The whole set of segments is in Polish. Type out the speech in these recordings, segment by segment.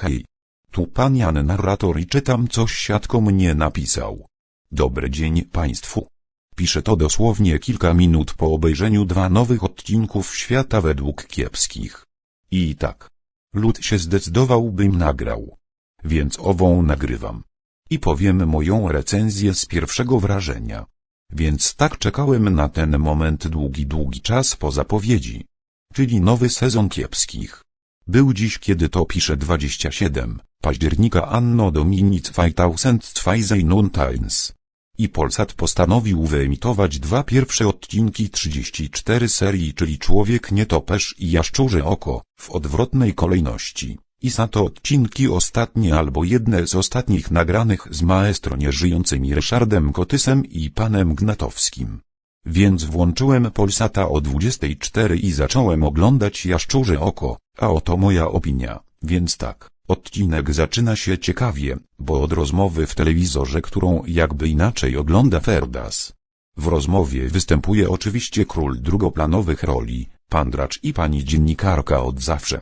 Hej. Tu pan Jan narrator i czytam coś siatko mnie napisał. Dobry dzień państwu. Piszę to dosłownie kilka minut po obejrzeniu dwa nowych odcinków świata według kiepskich. I tak. Lud się zdecydował bym nagrał. Więc ową nagrywam. I powiem moją recenzję z pierwszego wrażenia. Więc tak czekałem na ten moment długi długi czas po zapowiedzi. Czyli nowy sezon kiepskich. Był dziś kiedy to pisze 27 października anno dominic 2019. I Polsat postanowił wyemitować dwa pierwsze odcinki 34 serii czyli Człowiek Nietoperz i Jaszczurze Oko, w odwrotnej kolejności. I za to odcinki ostatnie albo jedne z ostatnich nagranych z maestro nieżyjącymi Ryszardem Kotysem i panem Gnatowskim. Więc włączyłem Polsata o 24 i zacząłem oglądać Jaszczurze Oko, a oto moja opinia, więc tak. Odcinek zaczyna się ciekawie, bo od rozmowy w telewizorze, którą jakby inaczej ogląda Ferdas. W rozmowie występuje oczywiście król drugoplanowych roli, pan Dracz i pani dziennikarka od zawsze.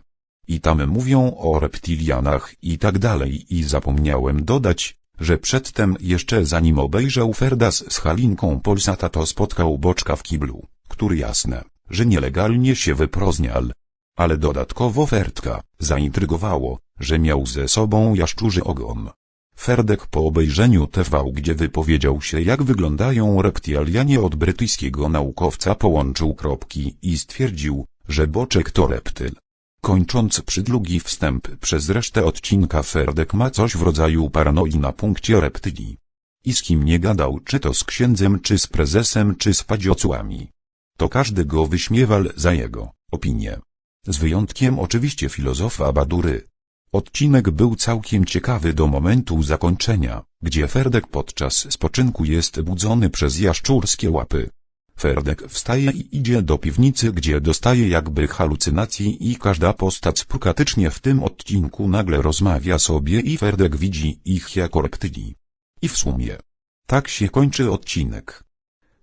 I tam mówią o reptilianach i tak dalej i zapomniałem dodać, że przedtem jeszcze zanim obejrzał Ferdas z Halinką Polsata to spotkał Boczka w kiblu, który jasne, że nielegalnie się wyproznial. Ale dodatkowo Fertka, zaintrygowało, że miał ze sobą jaszczurzy ogon. Ferdek po obejrzeniu TV gdzie wypowiedział się jak wyglądają reptilianie od brytyjskiego naukowca połączył kropki i stwierdził, że Boczek to reptyl. Kończąc przydługi wstęp przez resztę odcinka Ferdek ma coś w rodzaju paranoi na punkcie reptylii. I z kim nie gadał czy to z księdzem czy z prezesem czy z padziocłami. To każdy go wyśmiewal za jego opinię. Z wyjątkiem oczywiście filozofa Badury. Odcinek był całkiem ciekawy do momentu zakończenia, gdzie Ferdek podczas spoczynku jest budzony przez jaszczurskie łapy. Ferdek wstaje i idzie do piwnicy gdzie dostaje jakby halucynacji i każda postać praktycznie w tym odcinku nagle rozmawia sobie i Ferdek widzi ich jako reptyli. I w sumie. Tak się kończy odcinek.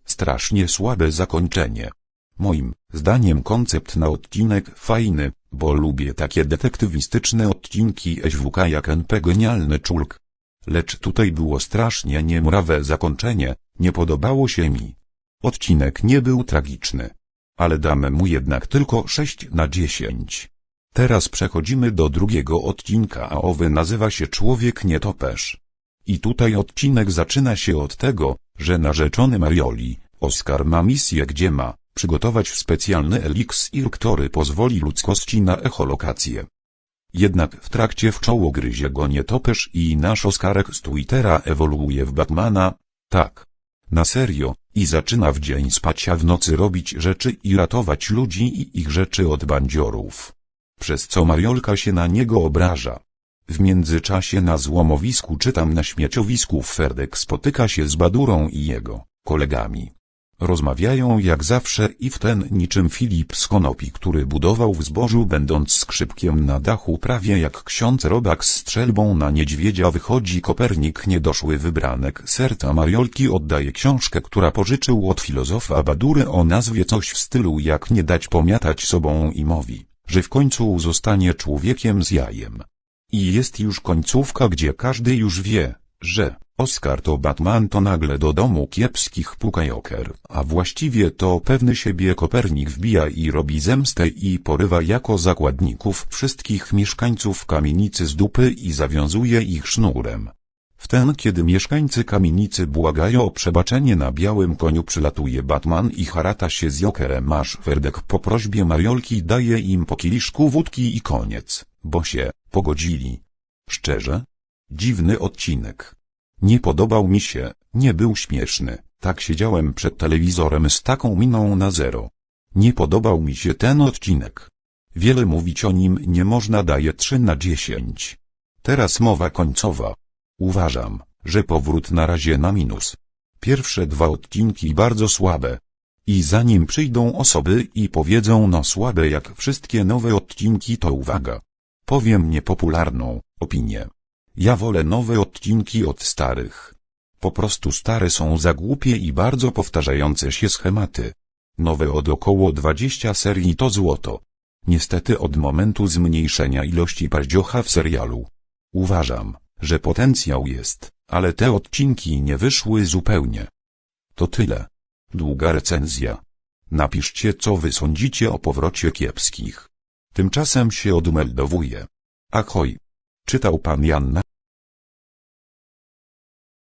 Strasznie słabe zakończenie. Moim zdaniem koncept na odcinek fajny, bo lubię takie detektywistyczne odcinki SWK jak NP Genialny Czulk. Lecz tutaj było strasznie niemrawe zakończenie, nie podobało się mi. Odcinek nie był tragiczny. Ale damy mu jednak tylko 6 na 10. Teraz przechodzimy do drugiego odcinka a owy nazywa się Człowiek Nietoperz. I tutaj odcinek zaczyna się od tego, że narzeczony Marioli, Oskar ma misję gdzie ma przygotować specjalny eliksir, który pozwoli ludzkości na echolokację. Jednak w trakcie w czoło gryzie go nietoperz i nasz Oskarek z Twittera ewoluuje w Batmana, tak. Na serio, i zaczyna w dzień spać a w nocy robić rzeczy i ratować ludzi i ich rzeczy od bandziorów. Przez co Mariolka się na niego obraża. W międzyczasie na złomowisku czy tam na śmieciowisku Ferdek spotyka się z Badurą i jego kolegami. Rozmawiają jak zawsze i w ten niczym Filip z Konopi, który budował w zbożu będąc skrzypkiem na dachu prawie jak ksiądz robak z strzelbą na niedźwiedzia wychodzi Kopernik niedoszły wybranek serca Mariolki oddaje książkę, która pożyczył od filozofa Badury o nazwie coś w stylu jak nie dać pomiatać sobą i mówi, że w końcu zostanie człowiekiem z jajem. I jest już końcówka gdzie każdy już wie, że Oskar to Batman to nagle do domu kiepskich puka Joker, a właściwie to pewny siebie Kopernik wbija i robi zemstę i porywa jako zakładników wszystkich mieszkańców kamienicy z dupy i zawiązuje ich sznurem. W ten kiedy mieszkańcy kamienicy błagają o przebaczenie na białym koniu przylatuje Batman i harata się z Jokerem aż Ferdek po prośbie Mariolki daje im po kieliszku wódki i koniec, bo się pogodzili. Szczerze? Dziwny odcinek. Nie podobał mi się, nie był śmieszny, tak siedziałem przed telewizorem z taką miną na zero. Nie podobał mi się ten odcinek. Wiele mówić o nim nie można daje 3 na 10. Teraz mowa końcowa. Uważam, że powrót na razie na minus. Pierwsze dwa odcinki bardzo słabe. I zanim przyjdą osoby i powiedzą no słabe jak wszystkie nowe odcinki to uwaga. Powiem niepopularną opinię. Ja wolę nowe odcinki od starych. Po prostu stare są za głupie i bardzo powtarzające się schematy. Nowe od około 20 serii to złoto. Niestety od momentu zmniejszenia ilości pardziocha w serialu. Uważam, że potencjał jest, ale te odcinki nie wyszły zupełnie. To tyle. Długa recenzja. Napiszcie co wy sądzicie o powrocie kiepskich. Tymczasem się odmeldowuję. Ahoj. Czytał pan Janna.